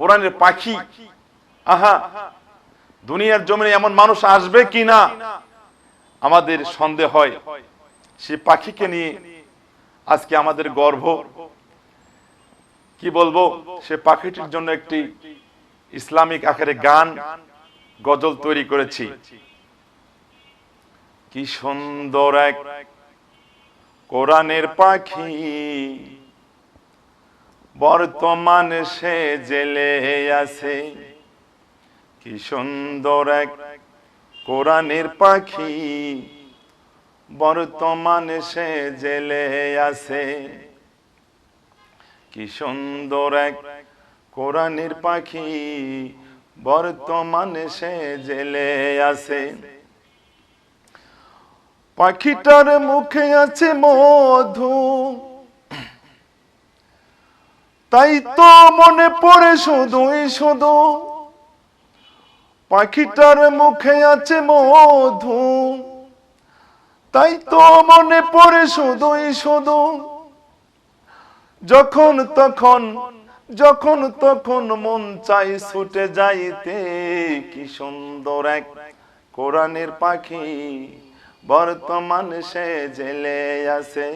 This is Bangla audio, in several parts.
কোরআনের পাখি। আহা, দুনিয়ার জমিনে এমন মানুষ আসবে কি না? আমাদের সন্দেহ হয়। সে পাখিকে নিয়ে আজকে আমাদের গর্ব। কি বলব? সে পাখিটির জন্য একটি ইসলামিক আকারে গান, গজল তৈরি করেছি। কি সুন্দর এক কোরআনের পাখি। বর্তমান সে জেলে আছে। কি সুন্দর এক কোরআনের পাখি। বর্তমান সে জেলে আছে। কি সুন্দর এক কোরআনের পাখি। বর্তমানে সে জেলে আছে। পাখিটার মুখে আছে মধু। তাই তো মনে পড়ে শুধুই শুধু। পাখিটার মুখে আছে মধু। তাই তো মনে পড়ে শুধুই শুধু। যখন তখন যখন তখন মন চাই ছুটে যাইতে। কি সুন্দর এক কোরআনের পাখি, বর্তমান সে জেলে আছে।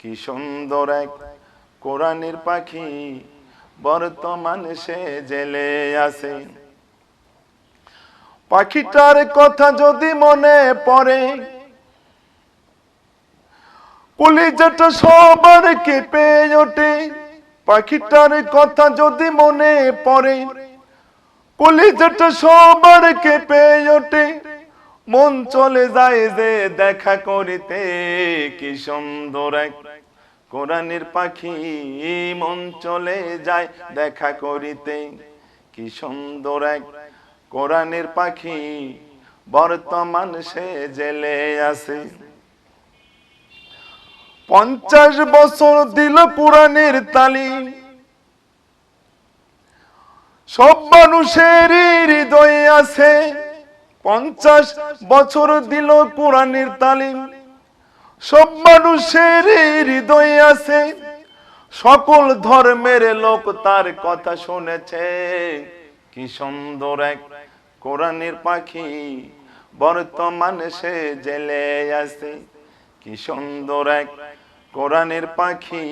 কি সুন্দর এক কোরআনের পাখি বর্তমান সে জেলে আছে। পাখিটার কথা যদি মনে পড়ে, কলিজাটা সবার কেঁপে ওঠে। পাখিটার কথা যদি মনে পড়ে, কলিজাটা সবার কেঁপে ওঠে। মন চলে যায় যে দেখা করিতে, কি সুন্দর এক কোরআনের পাখি মন চলে যায় দেখা করিতে। কি সুন্দর এক কোরআনের পাখি, বর্তমান সে জেলে আছে। পঞ্চাশ বছর দিল পুরাণের তালিম সব মানুষের হৃদয়ে আছে। পঞ্চাশ বছর দিল কোরআনের তালিম সব মানুষের হৃদয়ে আছে। সকল ধর্মের লোক তার কথা শুনেছে। কি সুন্দর এক কোরআনের পাখি বর্তমান সে জেলে আছে। কি সুন্দর এক কোরআনের পাখি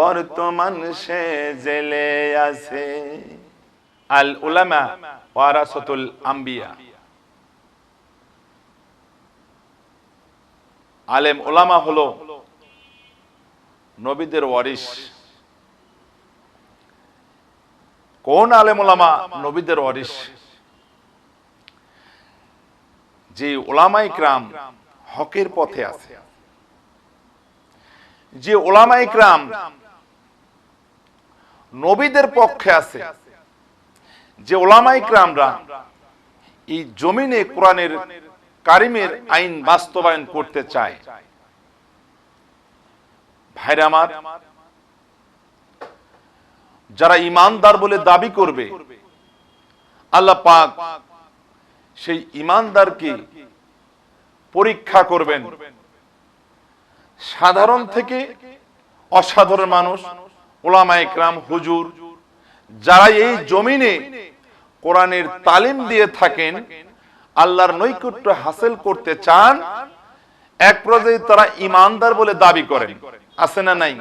বর্তমান সে জেলে আছে। আল উলামা ওয়ারাসাতুল আম্বিয়া। আলেম ওলামা হলো নবীদের ওয়ারিস কোন আলেম ওলামা নবীদের ওয়ারিস যে ওলামাই ক্রাম হকের পথে আছে। যে ওলামাই ক্রাম নবীদের পক্ষে আছে। যে ওলামাই ক্রামরা এই জমিনে কোরআনের কারিমের আইন বাস্তবায়ন করতে চায়। ভাইরা আমার, যারা ইমানদার বলে দাবি করবে, আল্লাহ পাক সেই ইমানদারকে পরীক্ষা করবেন। সাধারণ থেকে অসাধারণ মানুষ, ওলামা একরাম, হুজুর, যারা এই জমিনে কোরআনের তালিম দিয়ে থাকেন আল্লাহর নৈকট্য হাসিল করতে চান, এক পর্যায়ে তারা ইমানদার বলে দাবি করেন। আছে না নাই?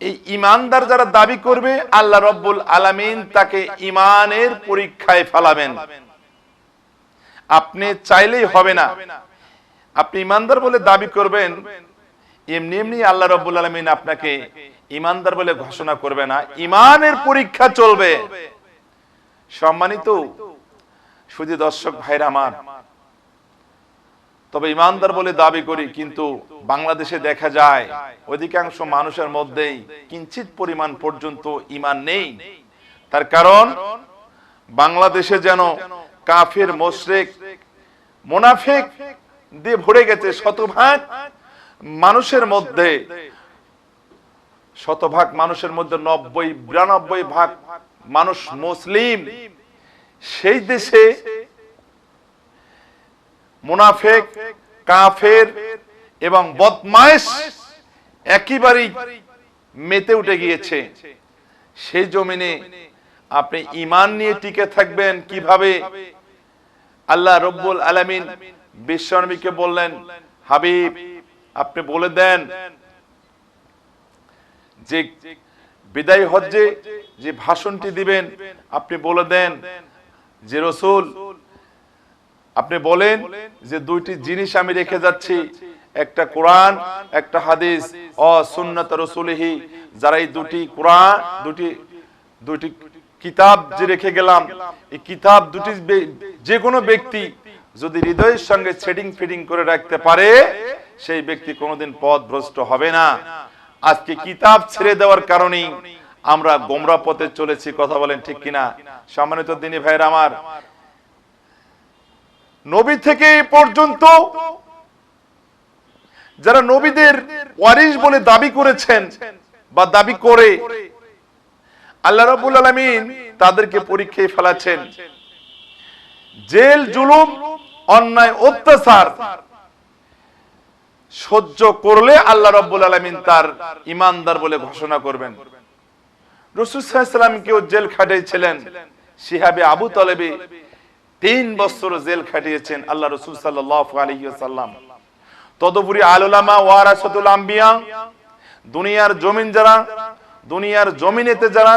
এই ইমানদার যারা দাবি করবে, আল্লাহ রব্বুল আলামিন তাকে ইমানের পরীক্ষায় ফেলাবেন। আপনি চাইলেই হবে না। আপনি ইমানদার বলে দাবি করবেন, এমনি এমনি আল্লাহ রব্বুল আলমিন আপনাকে ইমানদার বলে ঘোষণা করবে না। ইমানের পরীক্ষা চলবে। সম্মানিত শুধু দর্শক ভাইরা আমার, তবে ইমানদার বলে দাবি করি, কিন্তু বাংলাদেশে দেখা যায়, অধিকাংশ মানুষের মধ্যেই কিঞ্চিত পরিমাণ পর্যন্ত ইমান নেই। তার কারণ, বাংলাদেশে যেন কাফের, মোশরেক, মোনাফেক দিয়ে ভরে গেছে শতভাগ মানুষের মধ্যে, শতভাগ মানুষের মধ্যে নব্বই, বিরানব্বই ভাগ মানুষ মুসলিম। সেই দেশে মুনাফেক, কাফের এবং বদমাইশ একেবারেই মেতে উঠে গিয়েছে। সেই জমিনে আপনি ইমান নিয়ে টিকে থাকবেন কীভাবে? আল্লাহ রব্বুল আলামিন বিশ্বনবীকে বললেন, হাবিব, আপনি বলে দেন যে বিদায় হজ্জে যে ভাষণটি দিবেন, আপনি বলে দেন যে রসুল, আপনি বলেন যে দুইটি জিনিস আমি রেখে যাচ্ছি। একটা কোরআন, একটা হাদিস। ও সুন্নত রসুলহি, যারা এই দুটি কোরআন, দুটি দুটি কিতাব যে রেখে গেলাম, এই কিতাব দুটি যে কোনো ব্যক্তি যদি হৃদয়ের সঙ্গে সেটিং ফিটিং করে রাখতে পারে, সেই ব্যক্তি কোনোদিন পথ ভ্রষ্ট হবে না। আজকে কিতাব ছেড়ে দেওয়ার কারণেই আমরা গোমরা পথে চলেছি, কথা বলেন ঠিক কিনা? সম্মানিত দিনী ভাইয়ের আমার, নবী থেকে পর্যন্ত যারা নবীদের ওয়ারিস বলে দাবি করেছেন বা দাবি করে, আল্লাহ রাব্বুল আলামিন তাদেরকে পরীক্ষায় ফেলাচ্ছেন। জেল, জুলুম, অন্যায়, অত্যাচার সহ্য করলে আল্লাহ রাব্বুল আলামিন তার ইমানদার বলে ঘোষণা করবেন। রসুল সাল্লামকেও জেল খাটিয়েছিলেন শিহাবে আবু তলেবে তিন বছর জেল খাটিয়েছেন আল্লাহ রসুল সাল্লাহ আলহিসাল্লাম তদুপরি আলোলামা ওয়ারাসাতুল আম্বিয়া, দুনিয়ার জমিন যারা, দুনিয়ার জমিনেতে যারা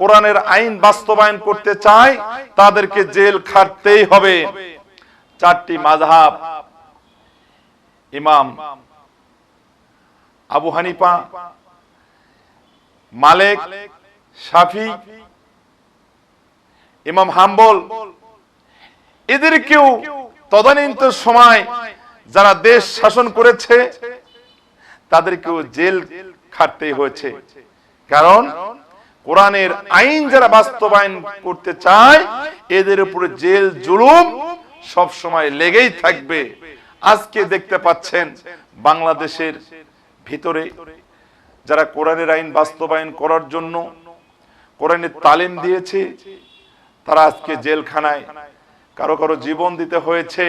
কোরআনের আইন বাস্তবায়ন করতে চায়, তাদেরকে জেল খাটতেই হবে। চারটি মাযহাব। ইমাম আবু হানিফা, মালেক, শাফি ইমাম হাম্বল। এদেরকেও তদানীন্তন সময় যারা দেশ শাসন করেছে তাদেরকেও জেল খাটতে হয়েছে। কারণ কোরআনের আইন যারা বাস্তবায়ন করতে চায়, এদের উপরে জেল, জুলুম সব সময় লেগেই থাকবে। আজকে দেখতে পাচ্ছেন বাংলাদেশের ভিতরে যারা কোরআনের আইন বাস্তবায়ন করার জন্য কোরআনের তালিম দিয়েছে তারা আজকে জেলখানায়। কারও কারও জীবন দিতে হয়েছে।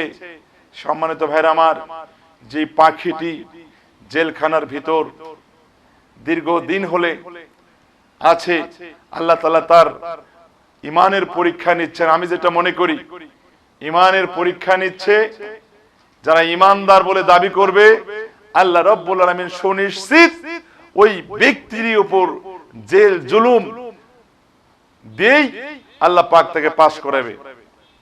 সম্মানিত ভাইরা আমার, যে পাখিটি জেলখানার ভিতর দীর্ঘদিন হলে আছে, আল্লাহ তালা তার ইমানের পরীক্ষা নিচ্ছেন। আমি যেটা মনে করি ইমানের পরীক্ষা নিচ্ছে, যারা ইমানদার বলে দাবি করবে, আল্লাহ রব্বুল আলমিন সুনিশ্চিত ওই ব্যক্তির উপর জেল জুলুম দিয়েই আল্লাহ পাক তাকে পাশ করাবে